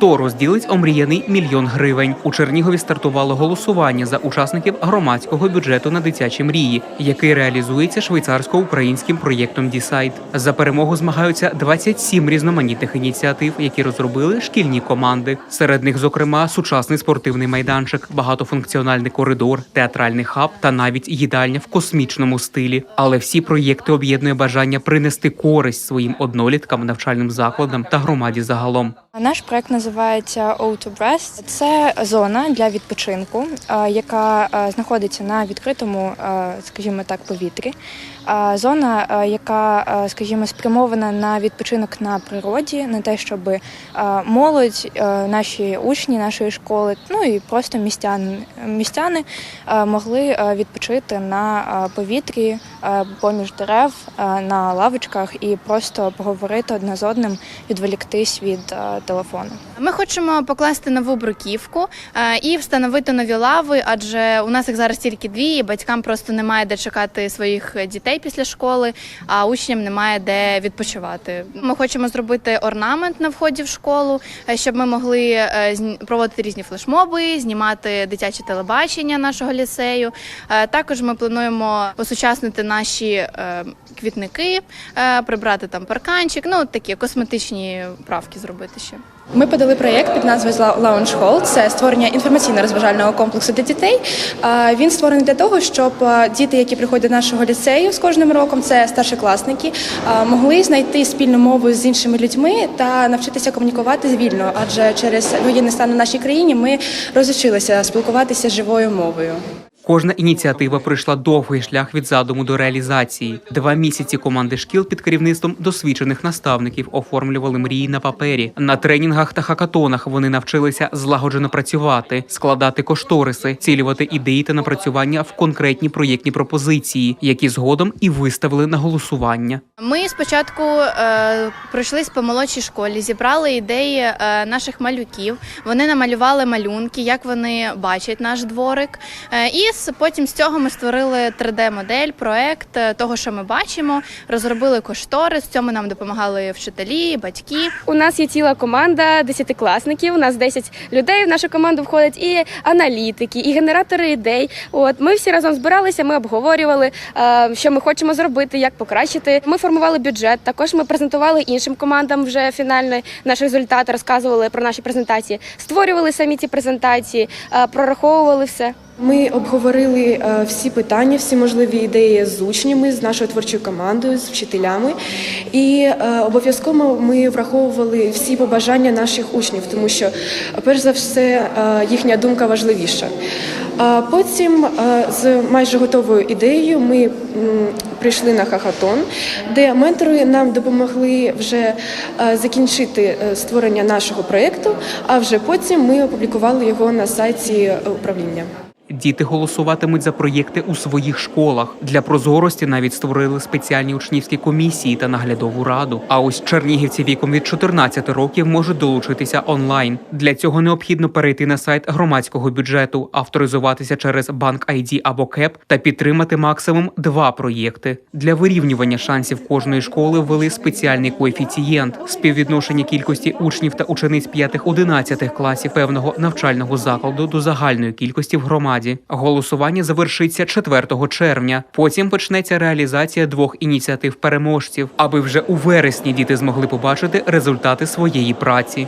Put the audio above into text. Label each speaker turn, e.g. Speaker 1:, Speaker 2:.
Speaker 1: Хто розділить омріяний мільйон гривень? У Чернігові стартувало голосування за учасників громадського бюджету на дитячі мрії, який реалізується швейцарсько-українським проєктом Дісайд. За перемогу змагаються 27 різноманітних ініціатив, які розробили шкільні команди. Серед них, зокрема, сучасний спортивний майданчик, багатофункціональний коридор, театральний хаб та навіть їдальня в космічному стилі. Але всі проєкти об'єднує бажання принести користь своїм одноліткам, навчальним закладам та громаді загалом.
Speaker 2: Наш проект називається O to Breast. Це зона для відпочинку, яка знаходиться на відкритому, скажімо так, повітрі. Зона, яка, скажімо, спрямована на відпочинок на природі, на те, щоб молодь, наші учні нашої школи, ну і просто містяни, містяни могли відпочити на повітрі поміж дерев, е, на лавочках і просто поговорити одне з одним, відволіктись від е, телефону.
Speaker 3: Ми хочемо покласти нову бруківку е, і встановити нові лави, адже у нас їх зараз тільки дві, і батькам просто немає де чекати своїх дітей після школи, а учням немає де відпочивати. Ми хочемо зробити орнамент на вході в школу, е, щоб ми могли е, проводити різні флешмоби, знімати дитяче телебачення нашого ліцею. Е, Також ми плануємо посучаснити наші е, квітники, е, прибрати там парканчик, ну такі косметичні правки зробити ще.
Speaker 4: Ми подали проєкт під назвою Lounge Hall. Це створення інформаційно-розважального комплексу для дітей. Він створений для того, щоб діти, які приходять до нашого ліцею з кожним роком, це старшокласники, могли знайти спільну мову з іншими людьми та навчитися комунікувати вільно. Адже через воєнний стан у нашій країні ми розучилися спілкуватися живою мовою.
Speaker 1: Кожна ініціатива пройшла довгий шлях від задуму до реалізації. Два місяці команди шкіл під керівництвом досвідчених наставників оформлювали мрії на папері. На тренінгах та хакатонах вони навчилися злагоджено працювати, складати кошториси, цілювати ідеї та напрацювання в конкретні проєктні пропозиції, які згодом і виставили на голосування.
Speaker 3: Ми спочатку е, пройшлись по молодшій школі, зібрали ідеї е, наших малюків. Вони намалювали малюнки, як вони бачать наш дворик. Е, і с- потім з цього ми створили 3D-модель, проект е, того, що ми бачимо, розробили кошторис. В цьому нам допомагали вчителі, батьки.
Speaker 5: У нас є ціла команда десятикласників. У нас 10 людей в нашу команду входять і аналітики, і генератори ідей. От ми всі разом збиралися. Ми обговорювали, е, що ми хочемо зробити, як покращити. Ми формували бюджет. Також ми презентували іншим командам вже фінальний наш результат, розказували про наші презентації, створювали самі ці презентації, е, прораховували все.
Speaker 4: Ми обговорили е, всі питання, всі можливі ідеї з учнями, з нашою творчою командою, з вчителями. І е, обов'язково ми враховували всі побажання наших учнів, тому що, перш за все, е, їхня думка важливіша. Потім з майже готовою ідеєю ми прийшли на хахатон, де ментори нам допомогли вже закінчити створення нашого проєкту, а вже потім ми опублікували його на сайті управління.
Speaker 1: Діти голосуватимуть за проєкти у своїх школах. Для прозорості навіть створили спеціальні учнівські комісії та наглядову раду. А ось чернігівці віком від 14 років можуть долучитися онлайн. Для цього необхідно перейти на сайт громадського бюджету, авторизуватися через банк ID або КЕП та підтримати максимум два проєкти. Для вирівнювання шансів кожної школи ввели спеціальний коефіцієнт співвідношення кількості учнів та учениць 5-11 класів певного навчального закладу до загальної кількості в громаді. Голосування завершиться 4 червня. Потім почнеться реалізація двох ініціатив переможців, аби вже у вересні діти змогли побачити результати своєї праці.